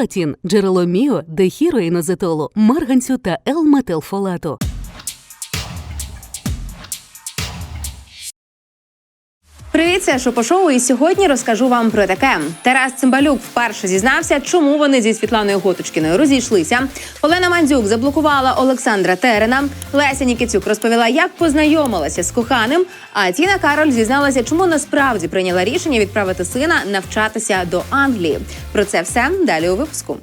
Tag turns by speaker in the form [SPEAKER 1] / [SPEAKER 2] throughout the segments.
[SPEAKER 1] Фолатін, джерело міо, дехіроїнозетолу, марганцю та Л-метилфолату.
[SPEAKER 2] Це Шопо Шоу, і сьогодні розкажу вам про таке. Тарас Цимбалюк вперше зізнався, чому вони зі Світланою Готочкіною розійшлися. Олена Мандзюк заблокувала Олександра Терена. Леся Нікіцюк розповіла, як познайомилася з коханим. А Тіна Кароль зізналася, чому насправді прийняла рішення відправити сина навчатися до Англії. Про це все далі у випуску.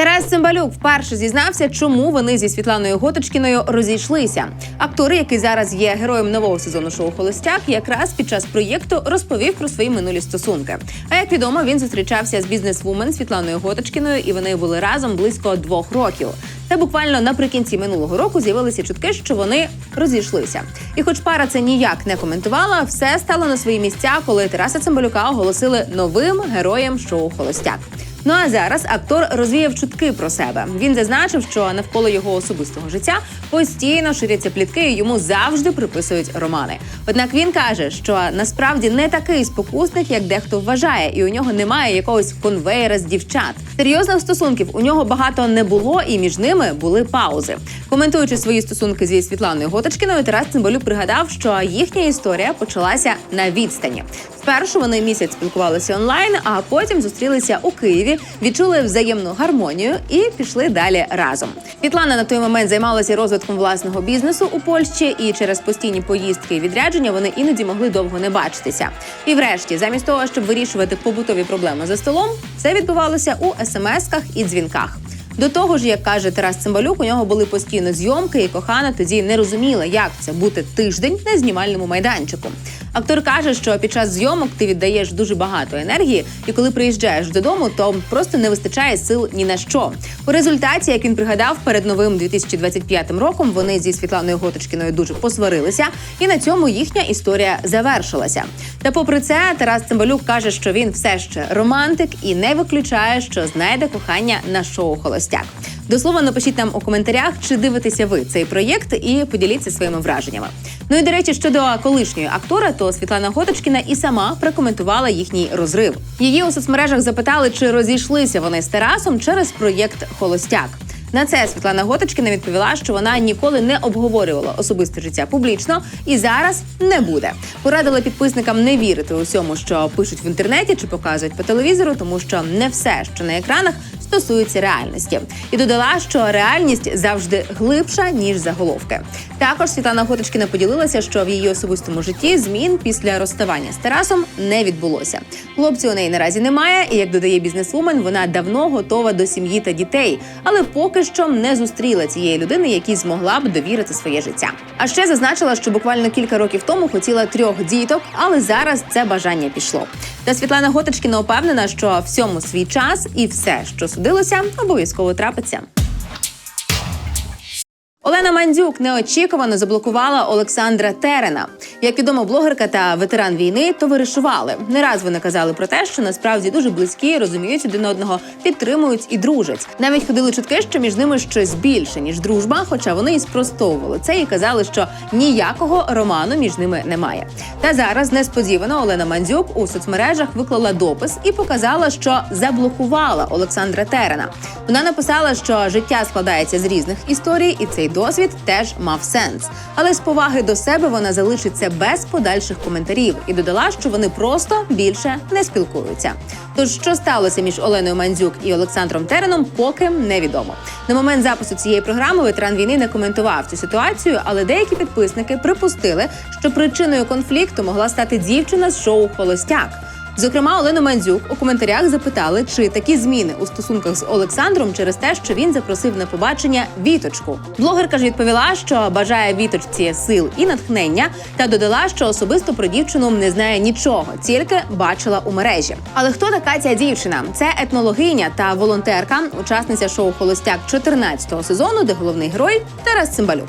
[SPEAKER 2] Тарас Цимбалюк вперше зізнався, чому вони зі Світланою Готочкіною розійшлися. Актор, який зараз є героєм нового сезону шоу Холостяк, якраз під час проєкту розповів про свої минулі стосунки. А як відомо, він зустрічався з бізнесвумен Світланою Готочкіною, і вони були разом близько двох років. Та буквально наприкінці минулого року з'явилися чутки, що вони розійшлися. І, хоч пара це ніяк не коментувала, все стало на свої місця, коли Тараса Цимбалюка оголосили новим героєм шоу Холостяк. Ну а зараз актор розвіяв чутки про себе. Він зазначив, що навколо його особистого життя постійно ширяться плітки, і йому завжди приписують романи. Однак він каже, що насправді не такий спокусник, як дехто вважає, і у нього немає якогось конвейера з дівчат. Серйозних стосунків у нього багато не було, і між ними були паузи. Коментуючи свої стосунки зі Світланою Готочкіною, Тарас Цимбалюк пригадав, що їхня історія почалася на відстані. Спершу вони місяць спілкувалися онлайн, а потім зустрілися у Києві, відчули взаємну гармонію і пішли далі разом. Світлана на той момент займалася розвитком власного бізнесу у Польщі, і через постійні поїздки і відрядження вони іноді могли довго не бачитися. І врешті, замість того, щоб вирішувати побутові проблеми за столом, все відбувалося у смс-ках і дзвінках. До того ж, як каже Тарас Цимбалюк, у нього були постійно зйомки, і кохана тоді не розуміла, як це бути тиждень на знімальному майданчику. Актор каже, що під час зйомок ти віддаєш дуже багато енергії, і коли приїжджаєш додому, то просто не вистачає сил ні на що. У результаті, як він пригадав, перед новим 2025 роком вони зі Світланою Готочкіною дуже посварилися, і на цьому їхня історія завершилася. Та попри це, Тарас Цимбалюк каже, що він все ще романтик і не виключає, що знайде кохання на шоу Холостяк. До слова, напишіть нам у коментарях, чи дивитеся ви цей проєкт, і поділіться своїми враженнями. Ну і до речі, щодо колишньої актора, то Світлана Готочкіна і сама прокоментувала їхній розрив. Її у соцмережах запитали, чи розійшлися вони з Тарасом через проєкт Холостяк. На це Світлана Готочкіна відповіла, що вона ніколи не обговорювала особисте життя публічно і зараз не буде. Порадила підписникам не вірити усьому, що пишуть в інтернеті чи показують по телевізору, тому що не все, що на екранах, стосується реальності, і додала, що реальність завжди глибша ніж заголовки. Також Світлана Готочкіна поділилася, що в її особистому житті змін після розставання з Тарасом не відбулося. Хлопців у неї наразі немає, і як додає бізнесвумен, вона давно готова до сім'ї та дітей, але поки що не зустріла цієї людини, якій змогла б довірити своє життя. А ще зазначила, що буквально кілька років тому хотіла трьох діток, але зараз це бажання пішло. Та Світлана Готочкіна упевнена, що всьому свій час і все, що судилося, обов'язково трапиться. Олена Мандзюк неочікувано заблокувала Олександра Терена. Як відомо, блогерка та ветеран війни товаришували. Не раз вони казали про те, що насправді дуже близькі, розуміють один одного, підтримують і дружать. Навіть ходили чутки, що між ними щось більше ніж дружба, хоча вони і спростовували це і казали, що ніякого роману між ними немає. Та зараз несподівано Олена Мандзюк у соцмережах виклала допис і показала, що заблокувала Олександра Терена. Вона написала, що життя складається з різних історій, і цей досвід теж мав сенс. Але з поваги до себе вона залишиться без подальших коментарів і додала, що вони просто більше не спілкуються. Тож, що сталося між Оленою Мандзюк і Олександром Тереном, поки невідомо. На момент запису цієї програми ветеран війни не коментував цю ситуацію, але деякі підписники припустили, що причиною конфлікту могла стати дівчина з шоу Холостяк. Зокрема, Олену Мандзюк у коментарях запитали, чи такі зміни у стосунках з Олександром через те, що він запросив на побачення віточку. Блогерка ж відповіла, що бажає віточці сил і натхнення, та додала, що особисто про дівчину не знає нічого, тільки бачила у мережі. Але хто така ця дівчина? Це етнологиня та волонтерка, учасниця шоу Холостяк 14-го сезону, де головний герой Тарас Цимбалюк.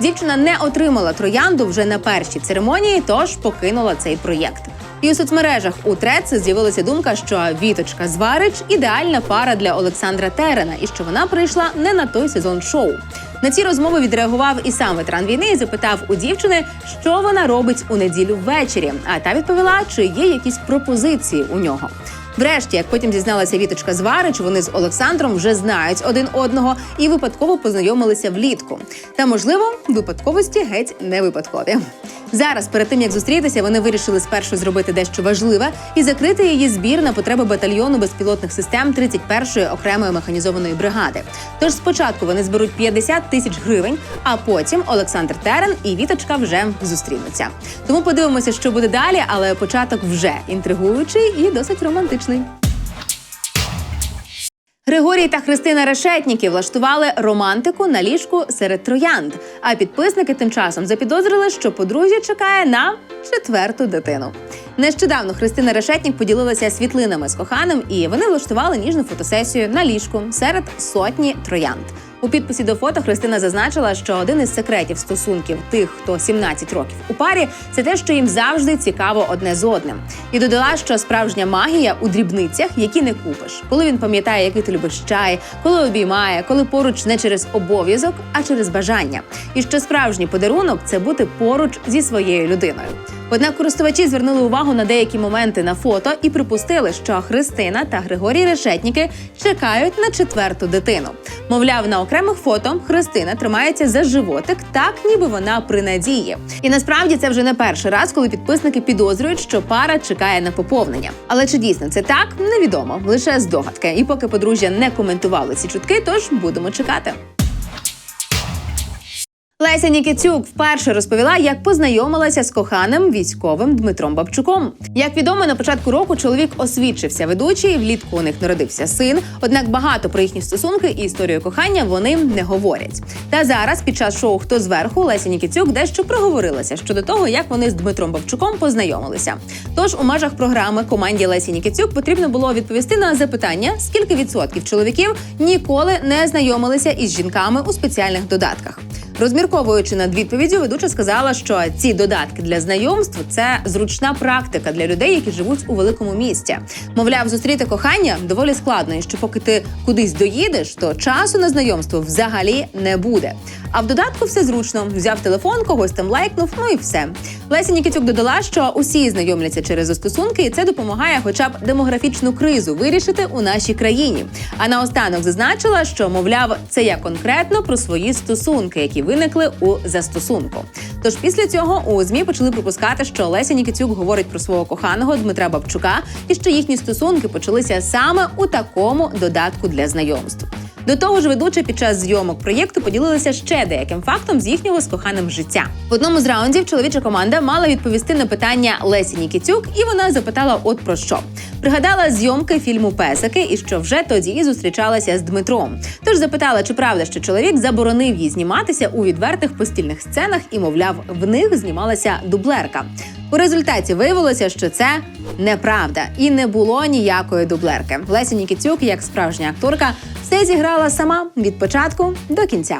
[SPEAKER 2] Дівчина не отримала троянду вже на першій церемонії, тож покинула цей проєкт. І у соцмережах у Трец з'явилася думка, що Віточка Зварич ідеальна пара для Олександра Терена, і що вона прийшла не на той сезон шоу. На ці розмови відреагував і сам ветеран війни і запитав у дівчини, що вона робить у неділю ввечері. А та відповіла, чи є якісь пропозиції у нього. Врешті, як потім зізналася Віточка Зварич, вони з Олександром вже знають один одного і випадково познайомилися влітку. Та можливо, випадковості геть не випадкові. Зараз, перед тим як зустрітися, вони вирішили спершу зробити дещо важливе і закрити її збір на потреби батальйону безпілотних систем 31-ї окремої механізованої бригади. Тож спочатку вони зберуть 50 тисяч гривень, а потім Олександр Терен і Віточка вже зустрінуться. Тому подивимося, що буде далі, але початок вже інтригуючий і досить романтичний. Григорій та Христина Решетніки влаштували романтику на ліжку серед троянд. А підписники тим часом запідозрили, що подружжя чекає на четверту дитину. Нещодавно Христина Решетнік поділилася світлинами з коханим, і вони влаштували ніжну фотосесію на ліжку серед сотні троянд. У підписі до фото Христина зазначила, що один із секретів стосунків тих, хто 17 років у парі, це те, що їм завжди цікаво одне з одним. І додала, що справжня магія у дрібницях, які не купиш, коли він пам'ятає, який ти любиш чай, коли обіймає, коли поруч не через обов'язок, а через бажання. І що справжній подарунок це бути поруч зі своєю людиною. Однак користувачі звернули увагу на деякі моменти на фото і припустили, що Христина та Григорій Решетніки чекають на четверту дитину. Мовляв, на окремих фото Христина тримається за животик, так ніби вона при надії. І насправді це вже не перший раз, коли підписники підозрюють, що пара чекає на поповнення. Але чи дійсно це так, невідомо, лише здогадки. І поки подружжя не коментували ці чутки, тож будемо чекати. Леся Нікітюк вперше розповіла, як познайомилася з коханим військовим Дмитром Бабчуком. Як відомо, на початку року чоловік освідчився ведучий. Влітку у них народився син. Однак багато про їхні стосунки і історію кохання вони не говорять. Та зараз, під час шоу Хто зверху Леся Нікітюк дещо проговорилася щодо того, як вони з Дмитром Бабчуком познайомилися. Тож у межах програми команді Лесі Нікітюк потрібно було відповісти на запитання, скільки відсотків чоловіків ніколи не знайомилися із жінками у спеціальних додатках. Розмірковуючи над відповіддю, ведуча сказала, що ці додатки для знайомств це зручна практика для людей, які живуть у великому місті. Мовляв, зустріти кохання доволі складно, і що поки ти кудись доїдеш, то часу на знайомство взагалі не буде. А в додатку все зручно. Взяв телефон, когось там лайкнув, ну і все. Леся Нікітюк додала, що усі знайомляться через застосунки, і це допомагає, хоча б демографічну кризу вирішити у нашій країні. А наостанок зазначила, що мовляв, це я конкретно про свої стосунки, які виникли у застосунку. Тож після цього у змі почали припускати, що Леся Нікітюк говорить про свого коханого Дмитра Бабчука, і що їхні стосунки почалися саме у такому додатку для знайомств. До того ж, ведуча під час зйомок проєкту поділилася ще деяким фактом з їхнього з коханим життя. В одному з раундів чоловіча команда мала відповісти на питання Лесі Нікітюк, і вона запитала: от про що. Пригадала зйомки фільму Песики і що вже тоді зустрічалася з Дмитром. Тож запитала, чи правда, що чоловік заборонив їй зніматися у відвертих постільних сценах і, мовляв, в них знімалася дублерка. У результаті виявилося, що це неправда і не було ніякої дублерки. Леся Нікітюк, як справжня акторка, все зіграла сама від початку до кінця.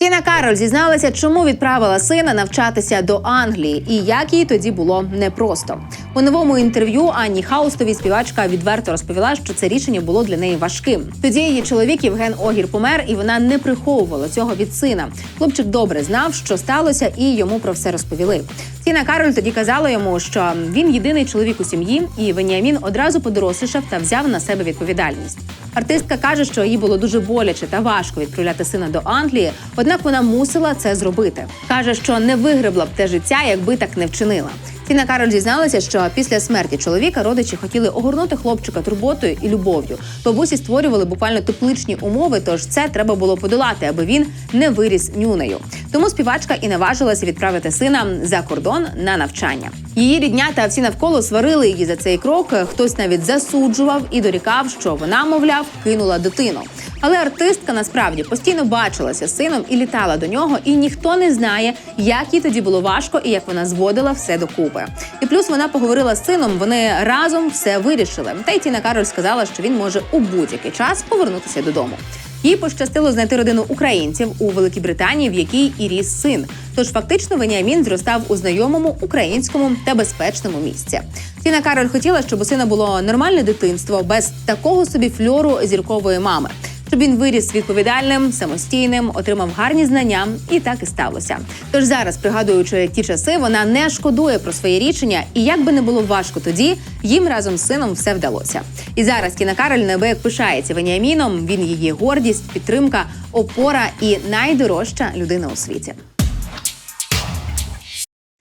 [SPEAKER 2] Тіна Кароль зізналася, чому відправила сина навчатися до Англії і як їй тоді було непросто. У новому інтерв'ю Анні Хаустовій співачка відверто розповіла, що це рішення було для неї важким. Тоді її чоловік Євген Огір помер, і вона не приховувала цього від сина. Хлопчик добре знав, що сталося, і йому про все розповіли. Тіна Кароль тоді казала йому, що він єдиний чоловік у сім'ї, і Веніамін одразу подорослішав та взяв на себе відповідальність. Артистка каже, що їй було дуже боляче та важко відправляти сина до Англії, однак вона мусила це зробити. каже, що не вигребла б те життя, якби так не вчинила. Тіна Кароль зізналася, що після смерті чоловіка родичі хотіли огорнути хлопчика турботою і любов'ю. Бабусі створювали буквально тепличні умови, тож це треба було подолати, аби він не виріс нюнею. Тому співачка і наважилася відправити сина за кордон на навчання. Її рідня та всі навколо сварили її за цей крок. Хтось навіть засуджував і дорікав, що вона, мовляв, кинула дитину. Але артистка насправді постійно бачилася з сином і літала до нього, і ніхто не знає, як їй тоді було важко і як вона зводила все докупи. І плюс вона поговорила з сином. Вони разом все вирішили. Та й Тіна Кароль сказала, що він може у будь-який час повернутися додому. Їй пощастило знайти родину українців у Великій Британії, в якій і ріс син. Тож фактично Веніамін зростав у знайомому українському та безпечному місці. Тіна Кароль хотіла, щоб у сина було нормальне дитинство без такого собі фльору зіркової мами. Щоб він виріс відповідальним, самостійним, отримав гарні знання, і так і сталося. Тож зараз, пригадуючи ті часи, вона не шкодує про своє рішення, і як би не було важко тоді, їм разом з сином все вдалося. І зараз Тіна Кароль неабияк пишається Веніаміном. Він її гордість, підтримка, опора і найдорожча людина у світі.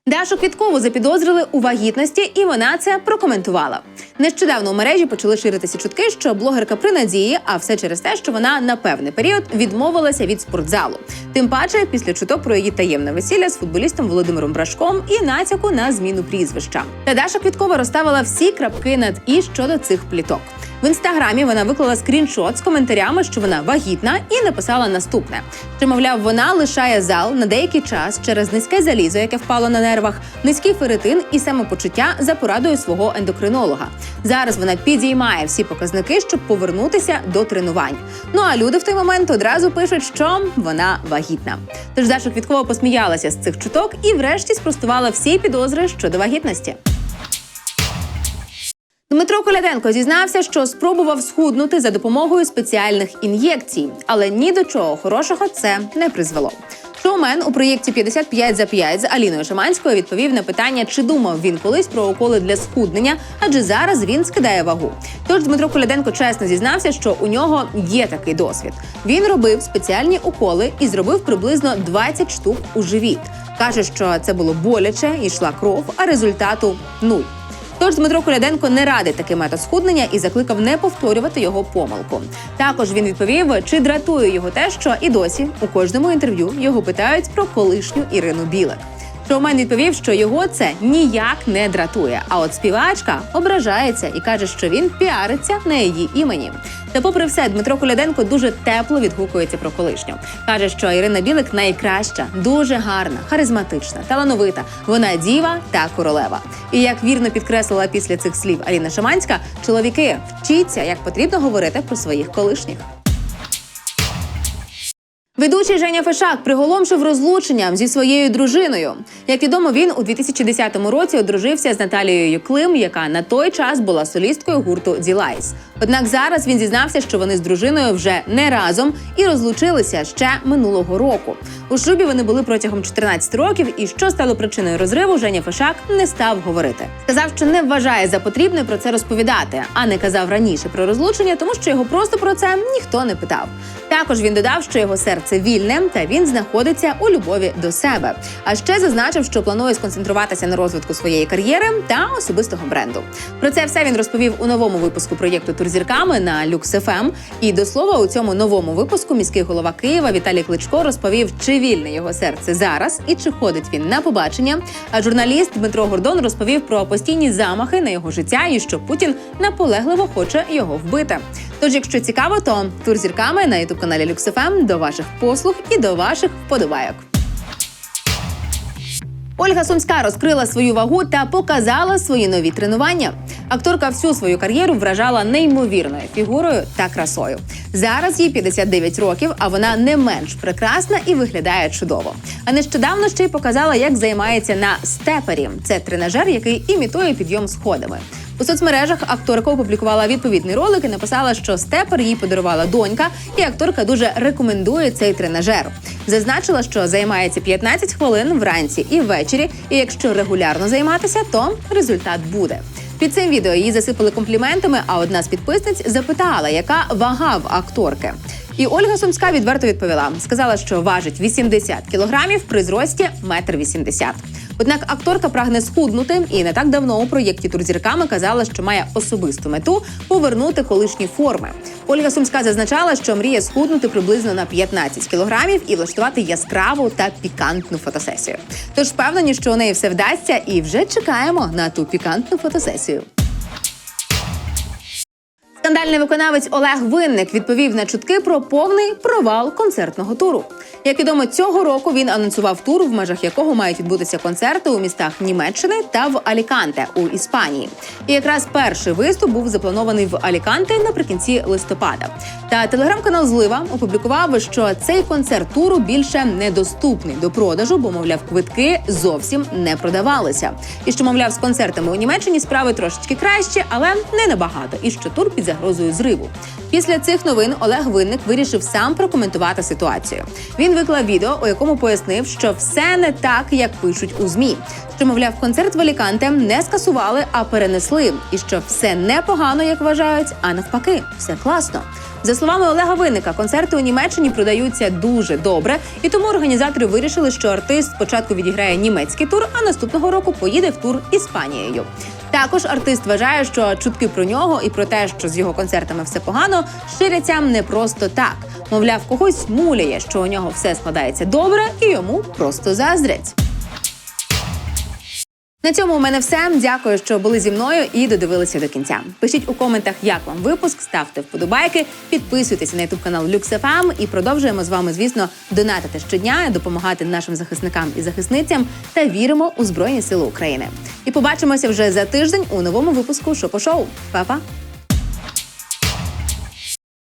[SPEAKER 2] Дашу Квіткову запідозрили у вагітності, і вона це прокоментувала. Нещодавно у мережі почали ширитися чутки, що блогерка при надії, а все через те, що вона на певний період відмовилася від спортзалу. Тим паче, після чуток про її таємне весілля з футболістом Володимиром Брашком і натяку на зміну прізвища. Та Даша Квіткова розставила всі крапки над і щодо цих пліток. В інстаграмі вона виклала скріншот з коментарями, що вона вагітна, і написала наступне: що мовляв, вона лишає зал на деякий час через низьке залізо, яке впало на нервах, низький ферритин і самопочуття за порадою свого ендокринолога. Зараз вона підіймає всі показники, щоб повернутися до тренувань. Ну а люди в той момент одразу пишуть, що вона вагітна. Тож Даша Квіткова посміялася з цих чуток і, врешті, спростувала всі підозри щодо вагітності. Дмитро Коляденко зізнався, що спробував схуднути за допомогою спеціальних ін'єкцій, але ні до чого хорошого це не призвело. Шоумен у проєкті «55 за 5» з Аліною Шаманською відповів на питання, чи думав він колись про уколи для схуднення, адже зараз він скидає вагу. Тож Дмитро Коляденко чесно зізнався, що у нього є такий досвід. Він робив спеціальні уколи і зробив приблизно 20 штук у живіт. каже, що це було боляче, йшла кров, а результату нуль. Тож Дмитро Коляденко не радить такий метод схуднення і закликав не повторювати його помилку. Також він відповів, чи дратує його те, що і досі у кожному інтерв'ю його питають про колишню Ірину Білик. Шоумен відповів, що його це ніяк не дратує. А от співачка ображається і каже, що він піариться на її імені. Та, попри все, Дмитро Коляденко дуже тепло відгукується про колишню. каже, що Ірина Білик найкраща, дуже гарна, харизматична, талановита. Вона діва та королева. І як вірно підкреслила після цих слів Аліна Шаманська, чоловіки вчіться, як потрібно говорити про своїх колишніх. Ведучий Женя Фешак приголомшив розлученням зі своєю дружиною. Як відомо, він у 2010 році одружився з Наталією Клим, яка на той час була солісткою гурту Ділайс. Однак зараз він зізнався, що вони з дружиною вже не разом і розлучилися ще минулого року. У шлюбі вони були протягом 14 років, і що стало причиною розриву, Женя Фешак не став говорити. Сказав, що не вважає за потрібне про це розповідати, а не казав раніше про розлучення, тому що його просто про це ніхто не питав. Також він додав, що його серце вільне та він знаходиться у любові до себе. А ще зазначив, що планує сконцентруватися на розвитку своєї кар'єри та особистого бренду. Про це все він розповів у новому випуску проєкту Турзірками на Lux.FM. І до слова, у цьому новому випуску міський голова Києва Віталій Кличко розповів, чи вільне його серце зараз і чи ходить він на побачення. А журналіст Дмитро Гордон розповів про постійні замахи на його життя і що Путін наполегливо хоче його вбити. Тож, якщо цікаво, то тур зірками на ютуб каналі Люксефем до ваших послуг і до ваших вподобайок. Ольга Сумська розкрила свою вагу та показала свої нові тренування. Акторка всю свою кар'єру вражала неймовірною фігурою та красою. Зараз їй 59 років, а вона не менш прекрасна і виглядає чудово. А нещодавно ще й показала, як займається на степері. Це тренажер, який імітує підйом сходами. У соцмережах акторка опублікувала відповідний ролик і написала, що степер їй подарувала донька, і акторка дуже рекомендує цей тренажер. Зазначила, що займається 15 хвилин вранці і ввечері. І якщо регулярно займатися, то результат буде. Під цим відео її засипали компліментами. А одна з підписниць запитала, яка вага в акторки. І Ольга Сумська відверто відповіла: сказала, що важить 80 кілограмів при зрості 1,80 м. Однак акторка прагне схуднути, і не так давно у проєкті Турзірками казала, що має особисту мету повернути колишні форми. Ольга Сумська зазначала, що мріє схуднути приблизно на 15 кілограмів і влаштувати яскраву та пікантну фотосесію. Тож впевнені, що у неї все вдасться, і вже чекаємо на ту пікантну фотосесію. Скандальний виконавець Олег Винник відповів на чутки про повний провал концертного туру. Як відомо, цього року він анонсував тур, в межах якого мають відбутися концерти у містах Німеччини та в Аліканте у Іспанії. І якраз перший виступ був запланований в Аліканте наприкінці листопада. Та телеграм-канал Злива опублікував, що цей концерт туру більше недоступний до продажу, бо мовляв, квитки зовсім не продавалися. І що мовляв, з концертами у Німеччині справи трошечки краще, але не набагато. І що тур під загрозою зриву. Після цих новин Олег Винник вирішив сам прокоментувати ситуацію. Він виклав відео, у якому пояснив, що все не так, як пишуть у змі. Що, мовляв, концерт в Аліканте не скасували, а перенесли, і що все непогано, як вважають, а навпаки, все класно. За словами Олега Винника, концерти у Німеччині продаються дуже добре, і тому організатори вирішили, що артист спочатку відіграє німецький тур, а наступного року поїде в тур Іспанією. Також артист вважає, що чутки про нього і про те, що з його концертами все погано, ширяться не просто так. Мовляв, когось муляє, що у нього все складається добре, і йому просто заздрять. На цьому у мене все. Дякую, що були зі мною і додивилися до кінця. Пишіть у коментах, як вам випуск, ставте вподобайки, підписуйтесь на ютуб канал LuxFM і продовжуємо з вами, звісно, донатити щодня, допомагати нашим захисникам і захисницям та віримо у Збройні Сили України. І побачимося вже за тиждень у новому випуску Шопо Шоу. Па-па!